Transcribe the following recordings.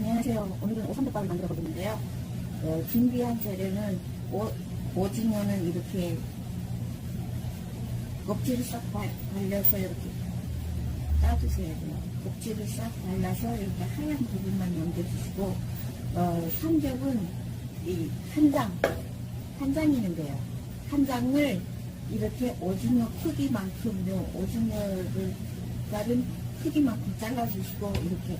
안녕하세요. 오늘은 오삼덮밥을 만들어 보겠는데요. 어, 준비한 재료는 오, 오징어는 이렇게 껍질을 싹 발- 발려서 이렇게 따주셔야 돼요. 껍질을 싹 발라서 이렇게 하얀 부분만 넘겨주시고 어, 삼겹은 이 한 장, 한 장이 있는데요. 한 장을 이렇게 오징어 크기만큼, 요 오징어를 자른 크기만큼 잘라주시고 이렇게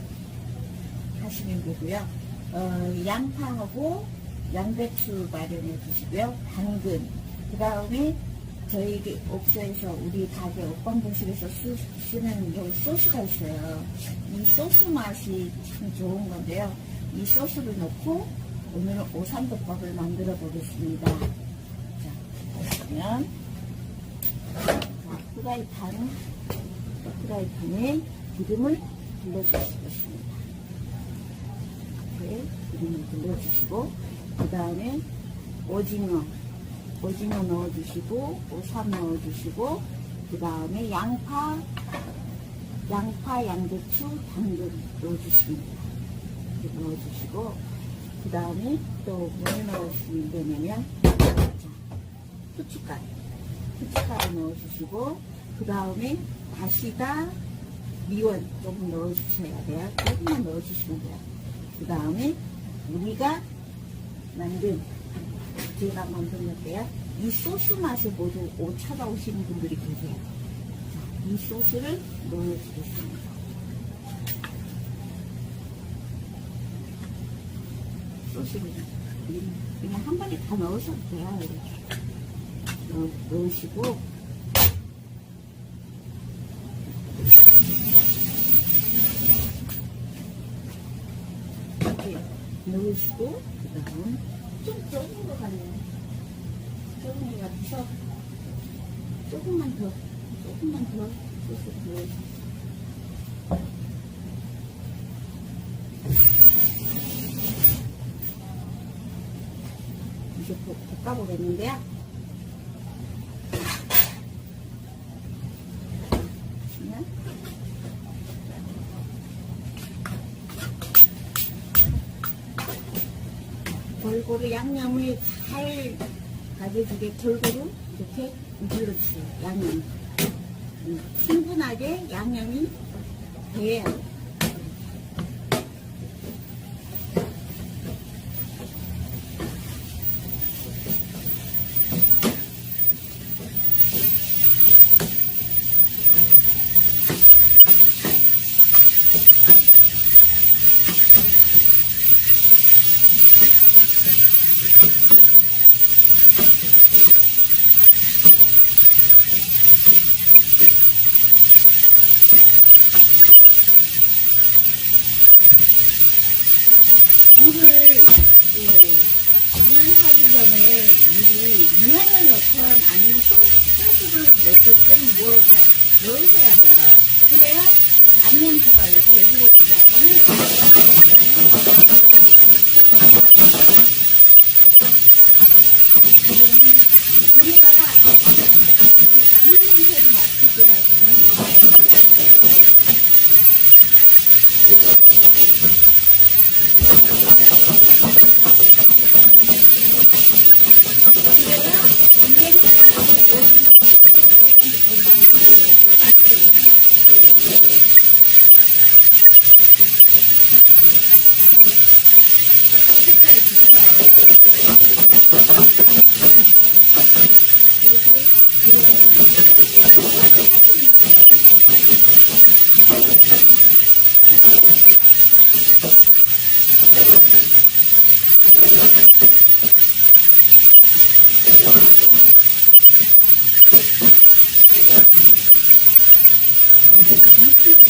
하시면 되고요. 어, 양파하고 양배추 마련해 주시고요. 당근. 그 다음에 저희 옥수에서 우리 가게 옥방분식에서 쓰, 쓰는 요 소스가 있어요. 이 소스 맛이 참 좋은 건데요. 이 소스를 넣고 오늘은 오삼덮밥을 만들어 보겠습니다. 자, 보시면 자, 프라이팬, 프라이팬에 기름을 둘러주시겠습니다. 이렇게 기름을 둘러주시고 그 다음에 오징어 오징어 넣어주시고 오삼 넣어주시고 그 다음에 양파 양파 양배추 당근 넣어주십니다. 넣어주시고 그 다음에 또 뭘 넣으시면 되냐면 자, 후춧가루. 후춧가루 넣어주시고 그 다음에 다시다 미원 조금 넣어주셔야 돼요. 조금만 넣어주시면 돼요 그 다음에 우리가 만든 제가 만들었대요. 이 소스 맛을 모두 오 찾아오시는 분들이 계세요. 자, 이 소스를 넣어주겠습니다. 소스를 그냥 한 번에 다 넣으셔도 돼요. 이렇게 넣, 넣으시고 넣으시고 그다음 좀 적은 것 같네요. 적은 것 같아서 조금만 더, 조금만 더 소스 넣어주세요. 이제 볶- 볶아보겠는데요. 골고루 양념을 잘 가져주게 골고루 이렇게 눌러주세요. 양념. 음, 충분하게 양념이 돼야 돼요. 물을 예, 물 하기 전에 물이 유향을 넣건 아니면 소스를 넣든 뭐 넣으셔야 돼요. 그래야 안냄새가 이렇게 들어오죠. 물에다가 물 냄새를 맡기고 그래야 냄새가 색깔이 좋죠. 이렇게 육즙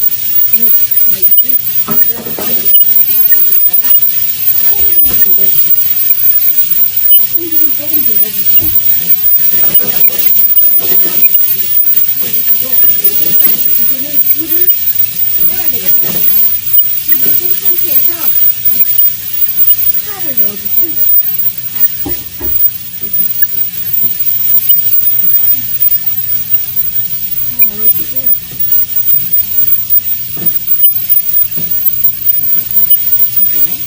이, 여기다가 넣어주세요. 참기름 조금 들어주시고. 이제는 불을 꺼야 되겠어요. 불을 끈 상태에서 파를 넣어주시면 돼요. 이렇게.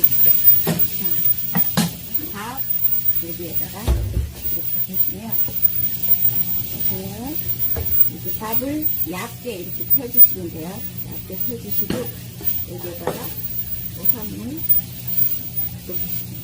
자, 밥 여기에다가 이렇게 보세요. 이렇게 밥을 얇게 이렇게 펴주시면 돼요. 얇게 펴주시고 여기에다가 오삼물 넣으시면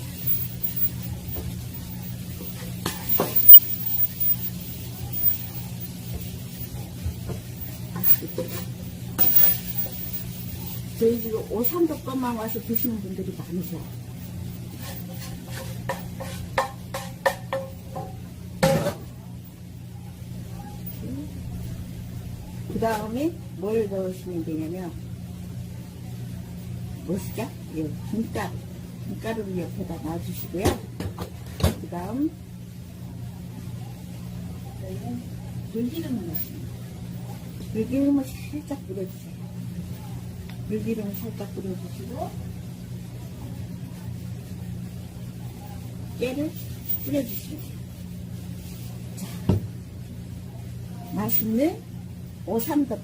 저희 집에 오삼독것만 와서 드시는 분들이 많으셔요. 그 다음에 뭘 넣으시면 되냐면 무엇이죠? 예, 김가루 김가루를 옆에다 놔주시고요 그 다음 들기름을 넣습니다 들기름을 살짝 뿌려주세요 들기름을 살짝 뿌려주시고 깨를 뿌려주시면 돼요 자 맛있는 오삼덮